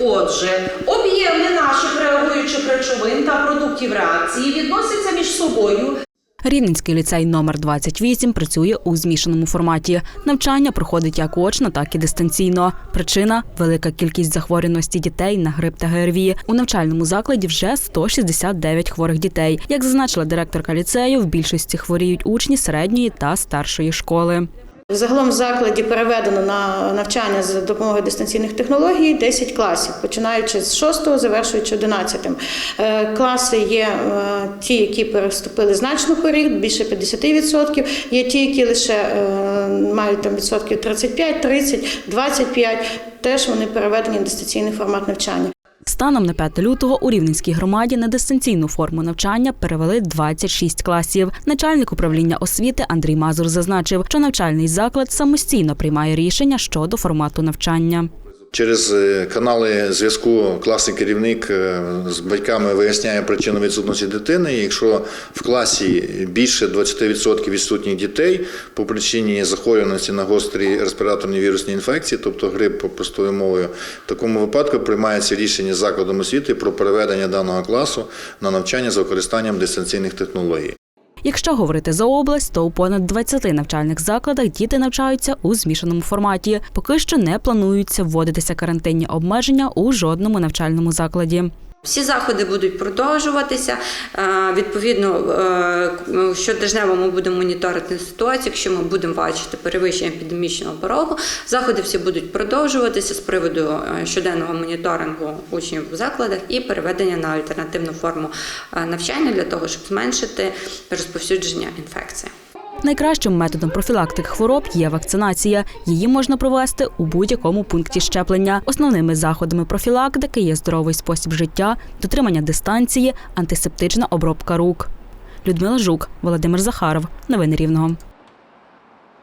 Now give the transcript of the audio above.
Отже, об'єми наших реагуючих речовин та продуктів реакції відносяться між собою Рівненський ліцей номер 28 працює у змішаному форматі. Навчання проходить як очно, так і дистанційно. Причина велика кількість захворюваності дітей на грип та ГРВІ. У навчальному закладі вже 169 хворих дітей. Як зазначила директорка ліцею, в більшості хворіють учні середньої та старшої школи. Загалом в закладі переведено на навчання за допомогою дистанційних технологій 10 класів, починаючи з 6, завершуючи 11. Е, Класи є е, ті, які переступили значно поріг, більше 50%. Є ті, які лише е, мають там відсотків 35, 30, 25. Теж вони переведені на дистанційний формат навчання. Станом на 5 лютого у Рівненській громаді на дистанційну форму навчання перевели 26 класів. Начальник управління освіти Андрій Мазур зазначив, що навчальний заклад самостійно приймає рішення щодо формату навчання. Через е, канали зв'язку класний керівник е, з батьками виясняє причину відсутності дитини. Якщо в класі більше 20% відсутніх дітей по причині захворюваності на гострі респіраторні вірусні інфекції, тобто грип простою мовою, в такому випадку приймається рішення закладом освіти про переведення даного класу на навчання за використанням дистанційних технологій. Якщо говорити за область, то у понад 20 навчальних закладах діти навчаються у змішаному форматі. Поки що не плануються вводитися карантинні обмеження у жодному навчальному закладі. Всі заходи будуть продовжуватися. Е, Відповідно, е, щотижнево ми будемо моніторити ситуацію. Якщо ми будемо бачити перевищення епідемічного порогу, заходи всі будуть продовжуватися з приводу е, щоденного моніторингу учнів в закладах і переведення на альтернативну форму навчання для того, щоб зменшити розповсюдження інфекції. Найкращим методом профілактики хвороб є вакцинація. Її можна провести у будь-якому пункті щеплення. Основними заходами профілактики є здоровий спосіб життя, дотримання дистанції, антисептична обробка рук. Людмила Жук, Володимир Захаров. Новини Рівного.